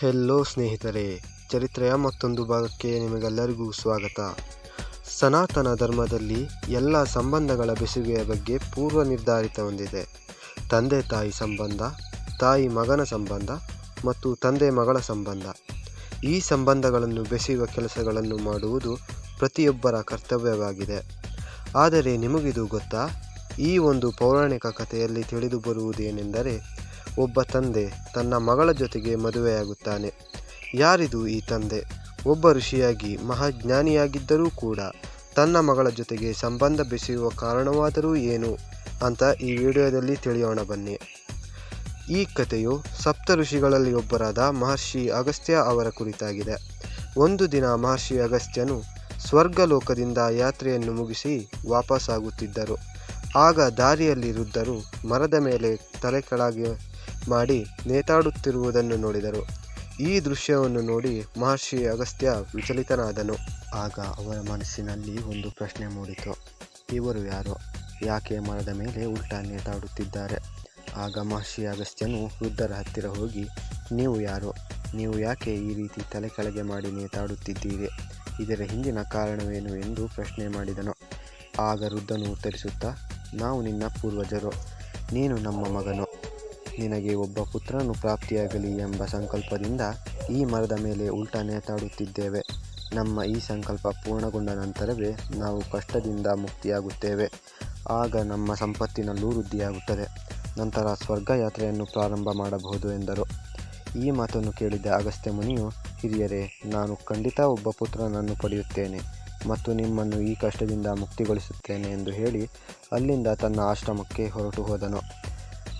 Hello ಸ್ನೇಹಿತರೆ. ಚರಿತ್ರೆಯ ಮತ್ತೊಂದು ಭಾಗಕ್ಕೆ ನಿಮಗೆಲ್ಲರಿಗೂ ಸ್ವಾಗತ. ಸನಾತನ ಧರ್ಮದಲ್ಲಿ ಎಲ್ಲ ಸಂಬಂಧಗಳ ಬೆಸುಗೆಯ ಬಗ್ಗೆ ಪೂರ್ವ ನಿರ್ಧಾರಿತ ಹೊಂದಿದೆ. ತಂದೆ ತಾಯಿ ಸಂಬಂಧ, ತಾಯಿ ಮಗನ ಸಂಬಂಧ ಮತ್ತು ತಂದೆ ಮಗಳ ಸಂಬಂಧ. ಈ ಸಂಬಂಧಗಳನ್ನು ಬೆಸೆಯುವ ಕೆಲಸಗಳನ್ನು ಮಾಡುವುದು ಪ್ರತಿಯೊಬ್ಬರ ಕರ್ತವ್ಯವಾಗಿದೆ. ಆದರೆ ನಿಮಗಿದು ಗೊತ್ತಾ? ಈ ಒಂದು ಪೌರಾಣಿಕ ಕಥೆಯಲ್ಲಿ ತಿಳಿದು ಬರುವುದೇನೆಂದರೆ ಒಬ್ಬ ತಂದೆ ತನ್ನ ಮಗಳ ಜೊತೆಗೆ ಮದುವೆಯಾಗುತ್ತಾನೆ. ಯಾರಿದು ಈ ತಂದೆ? ಒಬ್ಬ ಋಷಿಯಾಗಿ ಮಹಾಜ್ಞಾನಿಯಾಗಿದ್ದರೂ ಕೂಡ ತನ್ನ ಮಗಳ ಜೊತೆಗೆ ಸಂಬಂಧ ಬೆಸೆಯುವ ಕಾರಣವಾದರೂ ಏನು ಅಂತ ಈ ವಿಡಿಯೋದಲ್ಲಿ ತಿಳಿಯೋಣ ಬನ್ನಿ. ಈ ಕಥೆಯು ಸಪ್ತ ಋಷಿಗಳಲ್ಲಿ ಒಬ್ಬರಾದ ಮಹರ್ಷಿ ಅಗಸ್ತ್ಯ ಅವರ ಕುರಿತಾಗಿದೆ. ಒಂದು ದಿನ ಮಹರ್ಷಿ ಅಗಸ್ತ್ಯನು ಸ್ವರ್ಗಲೋಕದಿಂದ ಯಾತ್ರೆಯನ್ನು ಮುಗಿಸಿ ವಾಪಸ್ಸಾಗುತ್ತಿದ್ದರು ಆಗ ದಾರಿಯಲ್ಲಿ ವೃದ್ಧರು ಮರದ ಮೇಲೆ ತಲೆ ಕೆಳಗೆ ಮಾಡಿ ನೇತಾಡುತ್ತಿರುವುದನ್ನು ನೋಡಿದರು. ಈ ದೃಶ್ಯವನ್ನು ನೋಡಿ ಮಹರ್ಷಿ ಅಗಸ್ತ್ಯ ವಿಚಲಿತನಾದನು. ಆಗ ಅವರ ಮನಸ್ಸಿನಲ್ಲಿ ಒಂದು ಪ್ರಶ್ನೆ ಮೂಡಿತು. ಇವರು ಯಾರು? ಯಾಕೆ ಮರದ ಮೇಲೆ ಉಲ್ಟಾ ನೇತಾಡುತ್ತಿದ್ದಾರೆ? ಆಗ ಮಹರ್ಷಿ ಅಗಸ್ತ್ಯನು ವೃದ್ಧರ ಹತ್ತಿರ ಹೋಗಿ, ನೀವು ಯಾರು? ನೀವು ಯಾಕೆ ಈ ರೀತಿ ತಲೆ ಕೆಳಗೆ ಮಾಡಿ ನೇತಾಡುತ್ತಿದ್ದೀರಿ? ಇದರ ಹಿಂದಿನ ಕಾರಣವೇನು? ಎಂದು ಪ್ರಶ್ನೆ ಮಾಡಿದನು. ಆಗ ವೃದ್ಧನು ಉತ್ತರಿಸುತ್ತಾ, ನಾವು ನಿನ್ನ ಪೂರ್ವಜರು. ನೀನು ನಮ್ಮ ಮಗನು. ನಿನಗೆ ಒಬ್ಬ ಪುತ್ರನು ಪ್ರಾಪ್ತಿಯಾಗಲಿ ಎಂಬ ಸಂಕಲ್ಪದಿಂದ ಈ ಮರದ ಮೇಲೆ ಉಲ್ಟಾ ನೇತಾಡುತ್ತಿದ್ದೇವೆ ನಮ್ಮ ಈ ಸಂಕಲ್ಪ ಪೂರ್ಣಗೊಂಡ ನಂತರವೇ ನಾವು ಕಷ್ಟದಿಂದ ಮುಕ್ತಿಯಾಗುತ್ತೇವೆ. ಆಗ ನಮ್ಮ ಸಂಪತ್ತಿನಲ್ಲೂ ವೃದ್ಧಿಯಾಗುತ್ತದೆ ನಂತರ ಸ್ವರ್ಗ ಯಾತ್ರೆಯನ್ನು ಪ್ರಾರಂಭ ಮಾಡಬಹುದು ಎಂದರು. ಈ ಮಾತನ್ನು ಕೇಳಿದ ಅಗಸ್ತ್ಯ ಮುನಿಯು, ಹಿರಿಯರೇ, ನಾನು ಖಂಡಿತ ಒಬ್ಬ ಪುತ್ರನನ್ನು ಪಡೆಯುತ್ತೇನೆ ಮತ್ತು ನಿಮ್ಮನ್ನು ಈ ಕಷ್ಟದಿಂದ ಮುಕ್ತಿಗೊಳಿಸುತ್ತೇನೆ ಎಂದು ಹೇಳಿ ಅಲ್ಲಿಂದ ತನ್ನ ಆಶ್ರಮಕ್ಕೆ ಹೊರಟು ಹೋದನು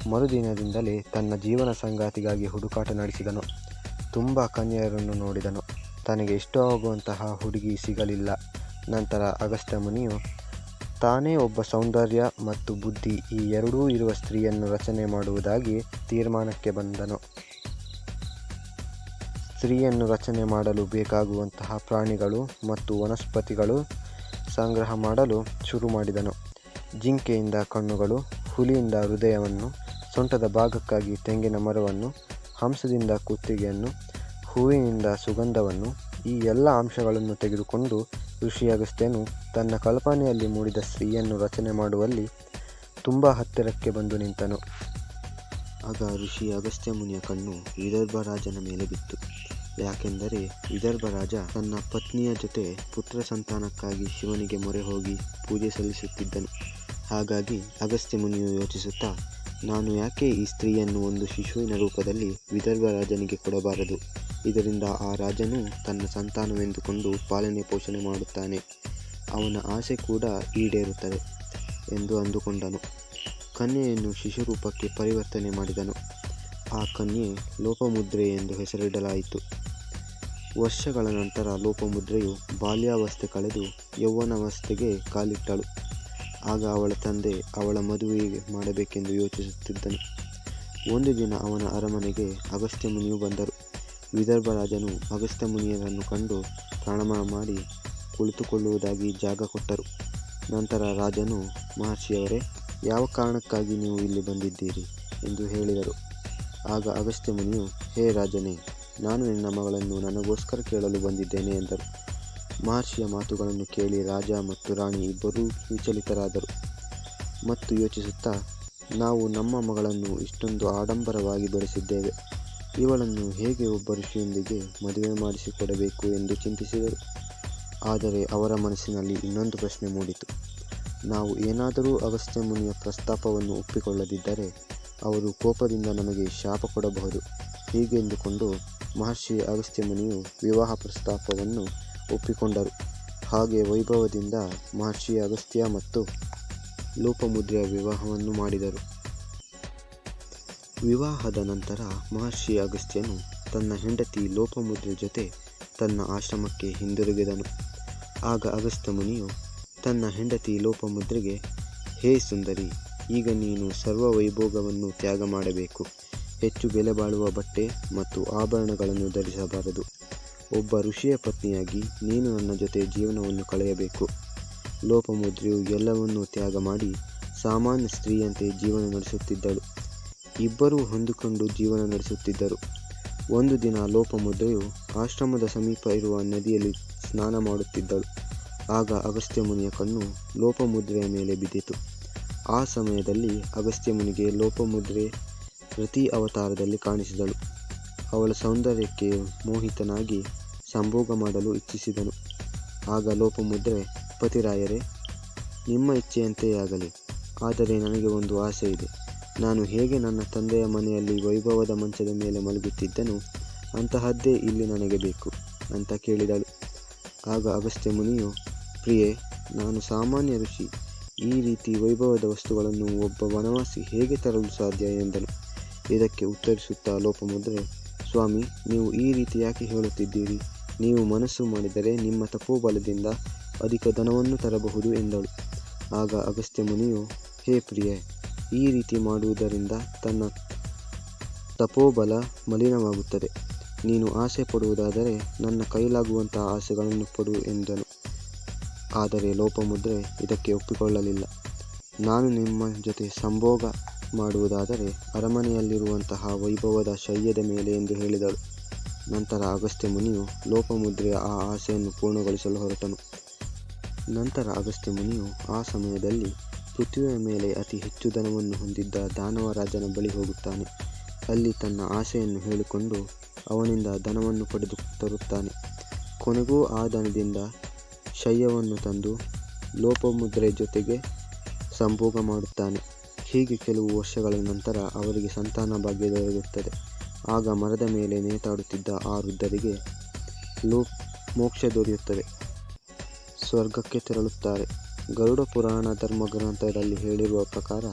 ಮರುದಿನದಿಂದಲೇ ತನ್ನ ಜೀವನ ಸಂಗಾತಿಗಾಗಿ ಹುಡುಕಾಟ ನಡೆಸಿದನು. ತುಂಬ ಕನ್ಯೆಯರನ್ನು ನೋಡಿದನು. ತನಗೆ ಇಷ್ಟವಾಗುವಂತಹ ಹುಡುಗಿ ಸಿಗಲಿಲ್ಲ. ನಂತರ ಅಗಸ್ತ್ಯ ಮುನಿಯು, ತಾನೇ ಒಬ್ಬ ಸೌಂದರ್ಯ ಮತ್ತು ಬುದ್ಧಿ ಈ ಎರಡೂ ಇರುವ ಸ್ತ್ರೀಯನ್ನು ರಚನೆ ಮಾಡುವುದಾಗಿ ತೀರ್ಮಾನಕ್ಕೆ ಬಂದನು. ಸ್ತ್ರೀಯನ್ನು ರಚನೆ ಮಾಡಲು ಬೇಕಾಗುವಂತಹ ಪ್ರಾಣಿಗಳು ಮತ್ತು ವನಸ್ಪತಿಗಳು ಸಂಗ್ರಹ ಮಾಡಲು ಶುರು ಮಾಡಿದನು. ಜಿಂಕೆಯಿಂದ ಕಣ್ಣುಗಳು, ಹುಲಿಯಿಂದ ಹೃದಯವನ್ನು ಸೊಂಟದ ಭಾಗಕ್ಕಾಗಿ ತೆಂಗಿನ ಮರವನ್ನು, ಹಂಸದಿಂದ ಕುತ್ತಿಗೆಯನ್ನು, ಹೂವಿನಿಂದ ಸುಗಂಧವನ್ನು, ಈ ಎಲ್ಲ ಅಂಶಗಳನ್ನು ತೆಗೆದುಕೊಂಡು ಋಷಿ ಅಗಸ್ತ್ಯನು ತನ್ನ ಕಲ್ಪನೆಯಲ್ಲಿ ಮೂಡಿದ ಸ್ತ್ರೀಯನ್ನು ರಚನೆ ಮಾಡುವಲ್ಲಿ ತುಂಬ ಹತ್ತಿರಕ್ಕೆ ಬಂದು ನಿಂತನು. ಆಗ ಋಷಿ ಅಗಸ್ತ್ಯ ಮುನಿಯ ಕಣ್ಣು ವಿದರ್ಭ ರಾಜನ ಮೇಲೆ ಬಿತ್ತು. ಯಾಕೆಂದರೆ ವಿದರ್ಭ ರಾಜ ತನ್ನ ಪತ್ನಿಯ ಜೊತೆ ಪುತ್ರ ಸಂತಾನಕ್ಕಾಗಿ ಶಿವನಿಗೆ ಮೊರೆ ಹೋಗಿ ಪೂಜೆ ಸಲ್ಲಿಸುತ್ತಿದ್ದನು. ಹಾಗಾಗಿ ಅಗಸ್ತ್ಯ ಮುನಿಯು ಯೋಚಿಸುತ್ತಾ ನಾನು ಯಾಕೆ ಈ ಸ್ತ್ರೀಯನ್ನು ಒಂದು ಶಿಶುವಿನ ರೂಪದಲ್ಲಿ ವಿದರ್ಭ ರಾಜನಿಗೆ ಕೊಡಬಾರದು? ಇದರಿಂದ ಆ ರಾಜನು ತನ್ನ ಸಂತಾನವೆಂದುಕೊಂಡು ಪಾಲನೆ ಪೋಷಣೆ ಮಾಡುತ್ತಾನೆ. ಅವನ ಆಸೆ ಕೂಡ ಈಡೇರುತ್ತದೆ ಎಂದು ಅಂದುಕೊಂಡನು. ಕನ್ಯೆಯನ್ನು ಶಿಶು ರೂಪಕ್ಕೆ ಪರಿವರ್ತನೆ ಮಾಡಿದನು. ಆ ಕನ್ಯೆ ಲೋಪಮುದ್ರೆ ಎಂದು ಹೆಸರಿಡಲಾಯಿತು. ವರ್ಷಗಳ ನಂತರ ಲೋಪಮುದ್ರೆಯು ಬಾಲ್ಯಾವಸ್ಥೆ ಕಳೆದು ಯೌವನಾವಸ್ಥೆಗೆ ಕಾಲಿಟ್ಟಳು. ಆಗ ಅವಳ ತಂದೆ ಅವಳ ಮದುವೆ ಮಾಡಬೇಕೆಂದು ಯೋಚಿಸುತ್ತಿದ್ದನು. ಒಂದು ದಿನ ಅವನ ಅರಮನೆಗೆ ಅಗಸ್ತ್ಯ ಮುನಿಯು ಬಂದರು. ವಿದರ್ಭ ರಾಜನು ಅಗಸ್ತ್ಯ ಮುನಿಯರನ್ನು ಕಂಡು ಪ್ರಣಾಮ ಮಾಡಿ ಕುಳಿತುಕೊಳ್ಳುವುದಾಗಿ ಜಾಗ ಕೊಟ್ಟರು. ನಂತರ ರಾಜನು ಮಹರ್ಷಿಯವರೇ, ಯಾವ ಕಾರಣಕ್ಕಾಗಿ ನೀವು ಇಲ್ಲಿ ಬಂದಿದ್ದೀರಿ ಎಂದು ಹೇಳಿದರು. ಆಗ ಅಗಸ್ತ್ಯ ಮುನಿಯು ಹೇ ರಾಜನೇ, ನಾನು ನಿನ್ನ ಮಗಳನ್ನು ನನಗೋಸ್ಕರ ಕೇಳಲು ಬಂದಿದ್ದೇನೆ ಎಂದರು. ಮಹರ್ಷಿಯ ಮಾತುಗಳನ್ನು ಕೇಳಿ ರಾಜ ಮತ್ತು ರಾಣಿ ಇಬ್ಬರೂ ವಿಚಲಿತರಾದರು. ಮತ್ತು ಯೋಚಿಸುತ್ತಾ, ನಾವು ನಮ್ಮ ಮಗಳನ್ನು ಇಷ್ಟೊಂದು ಆಡಂಬರವಾಗಿ ಬೆಳೆಸಿದ್ದೇವೆ. ಇವಳನ್ನು ಹೇಗೆ ಒಬ್ಬ ಋಷಿಯೊಂದಿಗೆ ಮದುವೆ ಮಾಡಿಸಿಕೊಡಬೇಕು ಎಂದು ಚಿಂತಿಸಿದರು. ಆದರೆ ಅವರ ಮನಸ್ಸಿನಲ್ಲಿ ಇನ್ನೊಂದು ಪ್ರಶ್ನೆ ಮೂಡಿತು. ನಾವು ಏನಾದರೂ ಅಗಸ್ತ್ಯ ಮುನಿಯ ಪ್ರಸ್ತಾಪವನ್ನು ಒಪ್ಪಿಕೊಳ್ಳದಿದ್ದರೆ ಅವರು ಕೋಪದಿಂದ ನಮಗೆ ಶಾಪ ಕೊಡಬಹುದು. ಹೀಗೆಂದುಕೊಂಡು ಮಹರ್ಷಿ ಅಗಸ್ತ್ಯ ಮುನಿಯು ವಿವಾಹ ಪ್ರಸ್ತಾಪವನ್ನು ಒಪ್ಪಿಕೊಂಡರು. ಹಾಗೆ ವೈಭವದಿಂದ ಮಹರ್ಷಿ ಅಗಸ್ತ್ಯ ಮತ್ತು ಲೋಪಮುದ್ರೆಯ ವಿವಾಹವನ್ನು ಮಾಡಿದರು. ವಿವಾಹದ ನಂತರ ಮಹರ್ಷಿ ಅಗಸ್ತ್ಯನು ತನ್ನ ಹೆಂಡತಿ ಲೋಪಮುದ್ರೆ ಜೊತೆ ತನ್ನ ಆಶ್ರಮಕ್ಕೆ ಹಿಂದಿರುಗಿದನು. ಆಗ ಅಗಸ್ತ್ಯ ಮುನಿಯು ತನ್ನ ಹೆಂಡತಿ ಲೋಪಮುದ್ರೆಗೆ, ಹೇ ಸುಂದರಿ, ಈಗ ನೀನು ಸರ್ವ ವೈಭೋಗವನ್ನು ತ್ಯಾಗ ಮಾಡಬೇಕು. ಹೆಚ್ಚು ಬೆಲೆ ಬಾಳುವ ಬಟ್ಟೆ ಮತ್ತು ಆಭರಣಗಳನ್ನು ಧರಿಸಬಾರದು. ಒಬ್ಬ ಋಷಿಯ ಪತ್ನಿಯಾಗಿ ನೀನು ನನ್ನ ಜೊತೆ ಜೀವನವನ್ನು ಕಳೆಯಬೇಕು. ಲೋಪಮುದ್ರೆಯು ಎಲ್ಲವನ್ನೂ ತ್ಯಾಗ ಮಾಡಿ ಸಾಮಾನ್ಯ ಸ್ತ್ರೀಯಂತೆ ಜೀವನ ನಡೆಸುತ್ತಿದ್ದಳು. ಇಬ್ಬರೂ ಹೊಂದಿಕೊಂಡು ಜೀವನ ನಡೆಸುತ್ತಿದ್ದರು. ಒಂದು ದಿನ ಲೋಪಮುದ್ರೆಯು ಆಶ್ರಮದ ಸಮೀಪ ಇರುವ ನದಿಯಲ್ಲಿ ಸ್ನಾನ ಮಾಡುತ್ತಿದ್ದಳು. ಆಗ ಅಗಸ್ತ್ಯ ಮುನಿಯ ಕಣ್ಣು ಲೋಪಮುದ್ರೆಯ ಮೇಲೆ ಬಿದ್ದಿತು. ಆ ಸಮಯದಲ್ಲಿ ಅಗಸ್ತ್ಯ ಮುನಿಗೆ ಲೋಪಮುದ್ರೆ ಪ್ರತಿ ಅವತಾರದಲ್ಲಿ ಕಾಣಿಸಿದಳು. ಅವಳ ಸೌಂದರ್ಯಕ್ಕೆ ಮೋಹಿತನಾಗಿ ಸಂಭೋಗ ಮಾಡಲು ಇಚ್ಛಿಸಿದನು. ಆಗ ಲೋಪಮುದ್ರೆ, ಪತಿರಾಯರೇ, ನಿಮ್ಮ ಇಚ್ಛೆಯಂತೆಯೇ ಆಗಲಿ. ಆದರೆ ನನಗೆ ಒಂದು ಆಸೆ ಇದೆ ನಾನು ಹೇಗೆ ನನ್ನ ತಂದೆಯ ಮನೆಯಲ್ಲಿ ವೈಭವದ ಮಂಚದ ಮೇಲೆ ಮಲಗುತ್ತಿದ್ದನು ಅಂತಹದ್ದೇ ಇಲ್ಲಿ ನನಗೆ ಬೇಕು ಅಂತ ಕೇಳಿದಳು. ಆಗ ಅಗಸ್ತ್ಯ ಮುನಿಯು, ಪ್ರಿಯೆ, ನಾನು ಸಾಮಾನ್ಯ ಋಷಿ. ಈ ರೀತಿ ವೈಭವದ ವಸ್ತುಗಳನ್ನು ಒಬ್ಬ ವನವಾಸಿ ಹೇಗೆ ತರಲು ಸಾಧ್ಯ ಎಂದನು. ಇದಕ್ಕೆ ಉತ್ತರಿಸುತ್ತಾ ಲೋಪಮುದ್ರೆ, ಸ್ವಾಮಿ, ನೀವು ಈ ರೀತಿ ಯಾಕೆ ಹೇಳುತ್ತಿದ್ದೀರಿ? ನೀವು ಮನಸ್ಸು ಮಾಡಿದರೆ ನಿಮ್ಮ ತಪೋಬಲದಿಂದ ಅಧಿಕ ಧನವನ್ನು ತರಬಹುದು ಎಂದಳು. ಆಗ ಅಗಸ್ತ್ಯ ಮುನಿಯು, ಹೇ ಪ್ರಿಯೆ, ಈ ರೀತಿ ಮಾಡುವುದರಿಂದ ತನ್ನ ತಪೋಬಲ ಮಲಿನವಾಗುತ್ತದೆ. ನೀನು ಆಸೆ ಪಡುವುದಾದರೆ ನನ್ನ ಕೈಲಾಗುವಂತಹ ಆಸೆಗಳನ್ನು ಪಡು ಎಂದನು. ಆದರೆ ಲೋಪಮುದ್ರೆ ಇದಕ್ಕೆ ಒಪ್ಪಿಕೊಳ್ಳಲಿಲ್ಲ. ನಾನು ನಿಮ್ಮ ಜೊತೆ ಸಂಭೋಗ ಮಾಡುವುದಾದರೆ ಅರಮನೆಯಲ್ಲಿರುವಂತಹ ವೈಭವದ ಶಯ್ಯದ ಮೇಲೆ ಎಂದು ಹೇಳಿದಳು. ನಂತರ ಅಗಸ್ತ್ಯ ಮುನಿಯು ಲೋಪಮುದ್ರೆಯ ಆ ಆಸೆಯನ್ನು ಪೂರ್ಣಗೊಳಿಸಲು ಹೊರಟನು. ನಂತರ ಅಗಸ್ತ್ಯ ಮುನಿಯು ಆ ಸಮಯದಲ್ಲಿ ಪೃಥ್ವಿಯ ಮೇಲೆ ಅತಿ ಹೆಚ್ಚು ಧನವನ್ನು ಹೊಂದಿದ್ದ ದಾನವರಾಜನ ಬಳಿ ಹೋಗುತ್ತಾನೆ. ಅಲ್ಲಿ ತನ್ನ ಆಸೆಯನ್ನು ಹೇಳಿಕೊಂಡು ಅವನಿಂದ ಧನವನ್ನು ಪಡೆದು ತರುತ್ತಾನೆ. ಕೊನೆಗೂ ಆ ಧನದಿಂದ ಶಯ್ಯವನ್ನು ತಂದು ಲೋಪಮುದ್ರೆ ಜೊತೆಗೆ ಸಂಭೋಗ ಮಾಡುತ್ತಾನೆ. ಹೀಗೆ ಕೆಲವು ವರ್ಷಗಳ ನಂತರ ಅವರಿಗೆ ಸಂತಾನ ಭಾಗ್ಯ ದೊರೆಯುತ್ತದೆ. ಆಗ ಮರದ ಮೇಲೆ ನೇತಾಡುತ್ತಿದ್ದ ಆ ವೃದ್ಧರಿಗೆ ಲೋ ಮೋಕ್ಷ ದೊರೆಯುತ್ತದೆ. ಸ್ವರ್ಗಕ್ಕೆ ತೆರಳುತ್ತಾರೆ. ಗರುಡ ಪುರಾಣ ಧರ್ಮ ಗ್ರಂಥದಲ್ಲಿ ಹೇಳಿರುವ ಪ್ರಕಾರ,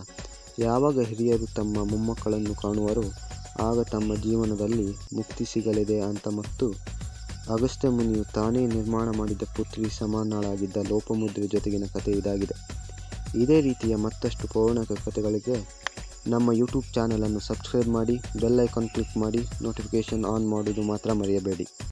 ಯಾವಾಗ ಹಿರಿಯರು ತಮ್ಮ ಮೊಮ್ಮಕ್ಕಳನ್ನು ಕಾಣುವರೋ, ಆಗ ತಮ್ಮ ಜೀವನದಲ್ಲಿ ಮುಕ್ತಿ ಸಿಗಲಿದೆ ಅಂತ ಮತ್ತು ಅಗಸ್ತ್ಯ ಮುನಿಯು ತಾನೇ ನಿರ್ಮಾಣ ಮಾಡಿದ ಪುತ್ರಿ ಸಮಾನಳಾಗಿದ್ದ ಲೋಪಮುದ್ರೆ ಜೊತೆಗಿನ ಕಥೆ ಇದಾಗಿದೆ. ಇದೇ ರೀತಿಯ ಮತ್ತಷ್ಟು ಪೌರಾಣಿಕ ಕಥೆಗಳಿಗೆ ನಮ್ಮ ಯೂಟ್ಯೂಬ್ ಚಾನಲನ್ನು ಸಬ್ಸ್ಕ್ರೈಬ್ ಮಾಡಿ ಬೆಲ್ ಐಕಾನ್ ಕ್ಲಿಕ್ ಮಾಡಿ ನೋಟಿಫಿಕೇಷನ್ ಆನ್ ಮಾಡೋದು ಮಾತ್ರ ಮರೆಯಬೇಡಿ.